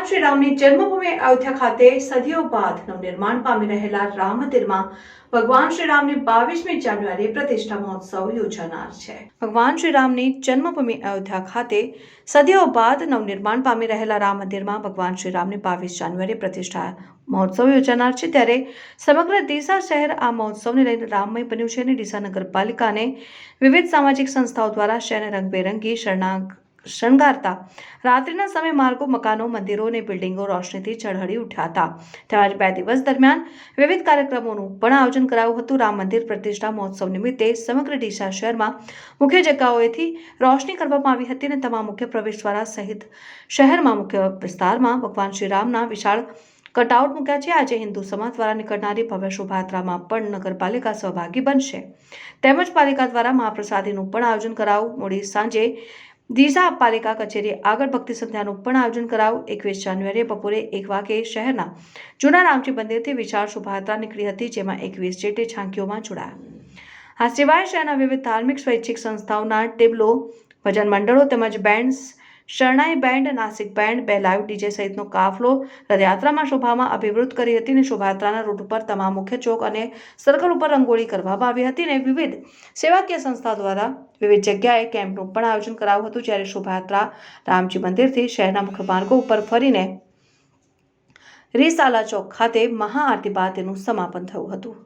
ભગવાન શ્રી રામની જન્મભૂમિ અયોધ્યા ખાતે સદીઓ બાદ નવનિર્માણ પામી રહેલા રામ મંદિરમાં ભગવાન શ્રી રામની બાવીસમી જાન્યુઆરી પ્રતિષ્ઠા મહોત્સવ યોજાનાર છે. ભગવાન શ્રી રામની જન્મભૂમિ અયોધ્યા ખાતે સદીઓ બાદ નવનિર્માણ પામી રહેલા રામ મંદિરમાં ભગવાન શ્રી રામની બાવીસ જાન્યુઆરી પ્રતિષ્ઠા મહોત્સવ યોજાનાર છે. ત્યારે સમગ્ર ડીસા શહેર આ મહોત્સવને લઈને રામમય બન્યું છે અને ડીસા નગરપાલિકાને વિવિધ સામાજિક સંસ્થાઓ દ્વારા શહેરને રંગબેરંગી શરણાગ શણગારતા. રાત્રિના સમય માર્ગો, મકાનો, મંદિરો અને બિલ્ડિંગો રોશનીથી ચળહળી ઉઠ્યા હતા તેમજ બે દિવસ દરમિયાન વિવિધ કાર્યક્રમોનું પણ આયોજન કરાયું હતું. રામ મંદિર પ્રતિષ્ઠા મહોત્સવ નિમિત્તે સમગ્ર ડીસા શહેરમાં મુખ્ય જગ્યાઓએથી રોશની કરવામાં આવી હતી અને તમામ મુખ્ય પ્રવેશદ્વારા સહિત શહેરમાં મુખ્ય વિસ્તારમાં ભગવાન શ્રી રામના વિશાળ કટઆઉટ મૂક્યા છે. આજે હિન્દુ સમાજ દ્વારા નીકળનારી ભવ્ય શોભાયાત્રામાં પણ નગરપાલિકા સહભાગી બનશે. તેમજ પાલિકા દ્વારા મહાપ્રસાદીનું પણ આયોજન કરાવું મોડી સાંજે ડીસા પાલિકા કચેરી આગળ ભક્તિ સંધ્યાનું પણ આયોજન કરાયું. એકવીસ જાન્યુઆરીએ બપોરે એક વાગે શહેરના જૂના રામજી મંદિરથી વિશાળ શોભાયાત્રા નીકળી હતી, જેમાં એકવીસ જેટલી ઝાંકીઓમાં જોડાયા. આ સિવાય શહેરના વિવિધ ધાર્મિક સ્વૈચ્છિક સંસ્થાઓના ટેબલો, ભજન મંડળો તેમજ બેન્ડ્સ શરણાઈ બેન્ડ, નાસિક બેન્ડ, બે લાઈવ ડીજે સહિતનો કાફલો રથયાત્રામાં શોભામાં અભિવૃદ્ધ કરી હતી અને શોભાયાત્રાના રૂટ ઉપર તમામ મુખ્ય ચોક અને સર્કલ ઉપર રંગોળી કરવામાં આવી હતી અને વિવિધ સેવાકીય સંસ્થા દ્વારા વિવિધ જગ્યાએ કેમ્પનું પણ આયોજન કરાયું હતું. જ્યારે શોભાયાત્રા રામજી મંદિરથી શહેરના મુખ્ય માર્ગો ઉપર ફરીને રીસાલા ચોક ખાતે મહાઆરતી બાદ તેનું સમાપન થયું હતું.